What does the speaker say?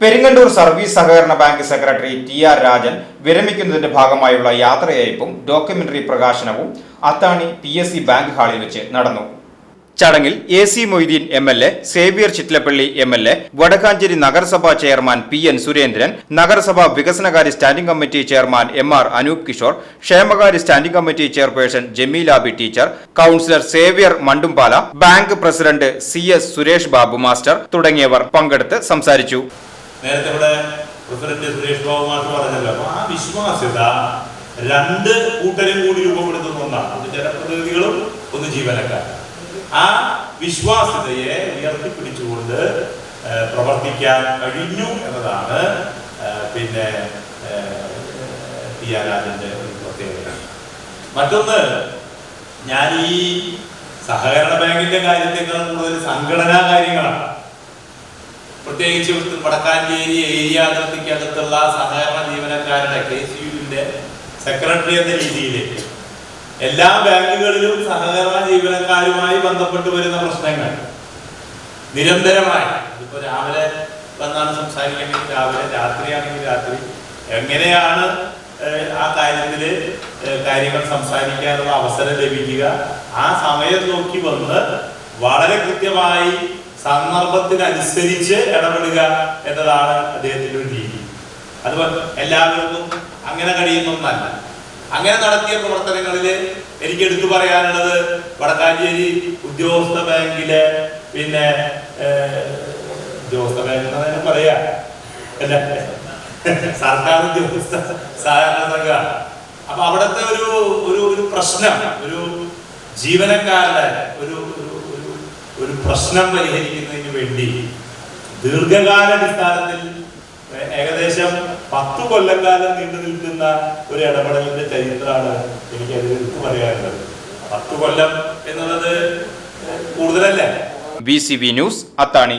Peringandoor service സഹകരണ bank secretary T R Rajan വിരമിക്കുന്നതിന്റെ ഭാഗമായുള്ള യാത്രയയപ്പും ഡോക്യുമെന്ററി പ്രകാശനവും Athani P S C bank ഹാളിൽ വെച്ച് നടന്നു. ചടങ്ങിൽ A C Moideen M L A Xavier Chittilappally M L A Vadakkanchery നഗരസഭാ ചെയർമാൻ പി എൻ സുരേന്ദ്രൻ നഗരസഭാ വികസനകാര്യ standing committee chairman M R Anoop Kishore ക്ഷേമകാര്യ standing committee chairperson Jameela B teacher councillor Xavier Mandumpala bank president C S Suresh Babu master തുടങ്ങിയവർ പങ്കെടുത്ത് സംസാരിച്ചു. നേരത്തെ ഇവിടെ president Suresh Babu മാഷ് പറഞ്ഞല്ലോ അപ്പൊ ആ വിശ്വാസ്യത രണ്ട് കൂട്ടരും കൂടി രൂപപ്പെടുത്തുന്ന ഒന്നാണ്. ഒന്ന് ജനപ്രതിനിധികളും ഒന്ന് ജീവനക്കാരും ആ വിശ്വാസ്യതയെ ഉയർത്തിപ്പിടിച്ചുകൊണ്ട് പ്രവർത്തിക്കാൻ കഴിഞ്ഞു എന്നതാണ് പിന്നെ ടി ആർ രാജന്റെ ഒരു പ്രത്യേകത. മറ്റൊന്ന് ഞാൻ ഈ സഹകരണ ബാങ്കിന്റെ കാര്യത്തേക്കാൾ കൂടുതൽ സംഘടനാ കാര്യങ്ങളാണ്. പ്രത്യേകിച്ച് വടക്കാഞ്ചേരി ഏരിയ അതിർത്തിക്കകത്തുള്ള സഹകരണ ജീവനക്കാരുടെ കെ സി യുവിന്റെ സെക്രട്ടറി എന്ന രീതിയിൽ എല്ലാ ബാങ്കുകളിലും സഹകരണ ജീവനക്കാരുമായി ബന്ധപ്പെട്ട് വരുന്ന പ്രശ്നങ്ങൾ. നിരന്തരമായി. ഇതിപ്പോ രാവിലെ വന്നാണ് സംസാരിക്കണമെങ്കിൽ രാവിലെ രാത്രിയാണെങ്കിൽ രാത്രി. എങ്ങനെയാണ് ആ കാര്യത്തിൽ കാര്യങ്ങൾ സംസാരിക്കാനുള്ള അവസരം ലഭിക്കുക? ആ സമയം നോക്കി വന്ന് വളരെ കൃത്യമായി സന്ദർഭത്തിനനുസരിച്ച് ഇടപെടുക എന്നതാണ് അദ്ദേഹത്തിന്റെ ഒരു രീതി. അതുപോലെ എല്ലാവർക്കും അങ്ങനെ കഴിയുന്നൊന്നല്ല. അങ്ങനെ നടത്തിയ പ്രവർത്തനങ്ങളിൽ എനിക്ക് എടുത്തു പറയാനുള്ളത് വടക്കാഞ്ചേരി ഉദ്യോഗസ്ഥ ബാങ്കിലെ പിന്നെ ഉദ്യോഗസ്ഥ ബാങ്ക് എന്ന് തന്നെ പറയാ. അല്ല സർക്കാർ ഉദ്യോഗസ്ഥ സഹകരണ അപ്പൊ അവിടുത്തെ ഒരു ഒരു ഒരു പ്രശ്നം ഒരു ജീവനക്കാരുടെ ഒരു ഒരു പ്രശ്നം പരിഹരിക്കുന്നതിന് വേണ്ടി ദീർഘകാലാടിസ്ഥാനത്തിൽ ഏകദേശം പത്ത് കൊല്ലക്കാലം നീണ്ടു നിൽക്കുന്ന ഒരു ഇടപെടലിന്റെ ചരിത്രമാണ് എനിക്ക് അതിൽ എടുത്തു പറയാനുള്ളത്. പത്ത് കൊല്ലം എന്നുള്ളത് കൂടുതലല്ലേ? B C B news Athani